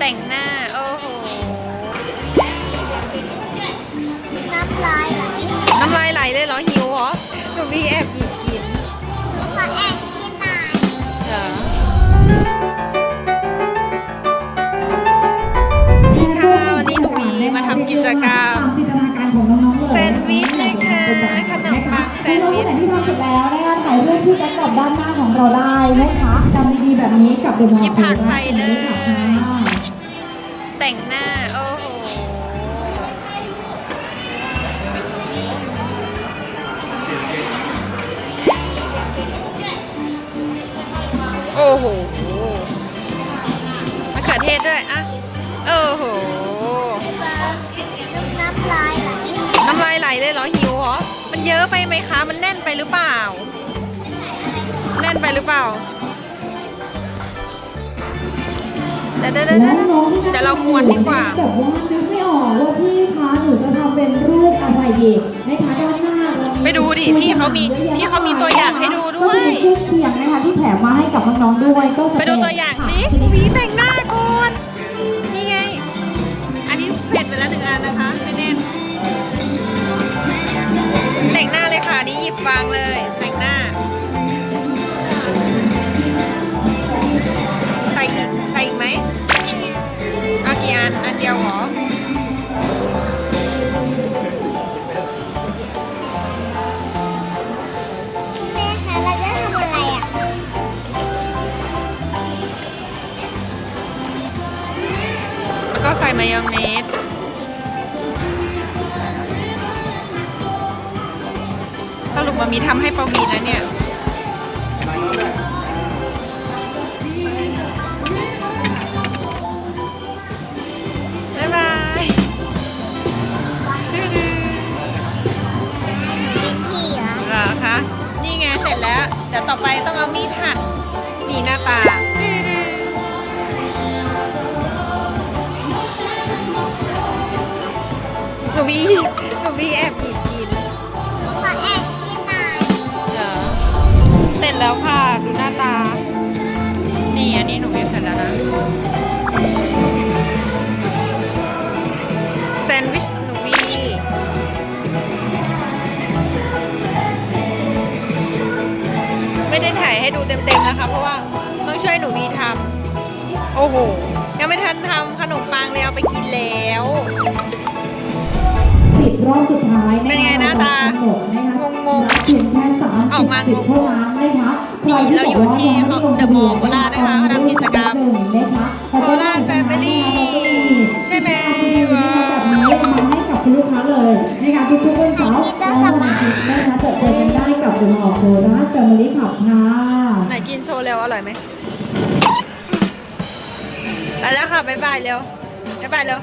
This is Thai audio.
แต่งหน้า โอ้โห น้ำลายไหลน้ำลายไหลเลยเหรอหิวเหรอหนูมีแอบหยิบกินขอแอบกินหน่อยเหรอนี่ค่ะวันนี้หนูมีมาทำกิจกรรมตามจินตนาการของน้องๆเลยแซนด์วิชนะคะขนมปังแซนด์วิชน้องๆที่ทำเสร็จแล้วนะคะถ่ายรูปที่แบ็คกรอบด้านหน้าของเราได้นะคะจำดีๆแบบนี้กับเดอะมอลล์หยิบผักใส่เลยค่ะ แต่งหน้า โอ้โห โอ้โหมะเขือเทศด้วยอะโอ้โห น้ำลายไหลน้ำลายไหลเลยเหรอหิวเหรอ มันเยอะไปไหมคะ มันแน่นไปหรือเปล่า แน่นไปหรือเปล่า เดี๋ยวเดี๋ยวเดี๋ยวและน้องที่เดี๋ยวเรากวนดีกว่า แบบว่านึกไม่ออกว่าพี่คะหนูจะทำเป็นรูปอะไรดีนะคะด้านหน้าเรามีไปดูดิพี่เขามีพี่เขามีตัวอย่างให้ดูด้วย ก็จะมีเครื่องเคียงนะคะที่แถมมาให้กับน้องๆด้วยก็จะไปดูตัวอย่างสิผักชนิดวีแต่งหน้าก่อนนี่ไง อันนี้เสร็จไปแล้วหนึ่งอันนะคะไม่แน่นแต่งหน้าเลยค่ะนี่หยิบวางเลยแต่งหน้า มายองเนสสรุปมามีทำให้ปวีนะเนี่ยบ๊ายบายดื้อกินที่เหรอๆเหรอคะ นี่ไงเสร็จแล้ว เดี๋ยวต่อไปต้องเอามีดหั่นมีหน้าตา นูมีหนูมีแอบหยิบกินขอแอบกินหน่อยเหรอเสร็จแล้วค่ะ ดูหน้าตา นี่อันนี้หนูเรีเสร็จแล้วนะ แซนด์วิชหนูวีไม่ได้ถ่ายให้ดูเต็มๆนะคะ เพราะว่าต้องช่วยหนูวีทำโอ้โห ยังไม่ทันทำขนมปังเลยเอาไปกินแล้ว รอบสุดท้ายะคะเป็นไงหน้าตากำหนดนะคะงงๆเพียงแค่สามออกมาสิบงงๆเท่านั้นนะคะนี่ใคเราอยู่ที่บกว่ายังไม่ได้ลงทะเบียนเดอะมอลล์โคราชนะคะเขาทำกิจกรรมนะคะโคราช Family ใช่ไหมแบบนี้มาให้กับคุณลูกค้าเลยนะคะทุกๆวันเสาร์และวันอาทิตย์นะคะจะเจอกันได้กับเดอะมอลล์โคราชแฟมิลี่ขับค่ะไหนกินโชว์เร็วอร่อยไหมไปแล้วค่ะบ๊ายบายเร็วบ๊ายบายเร็ว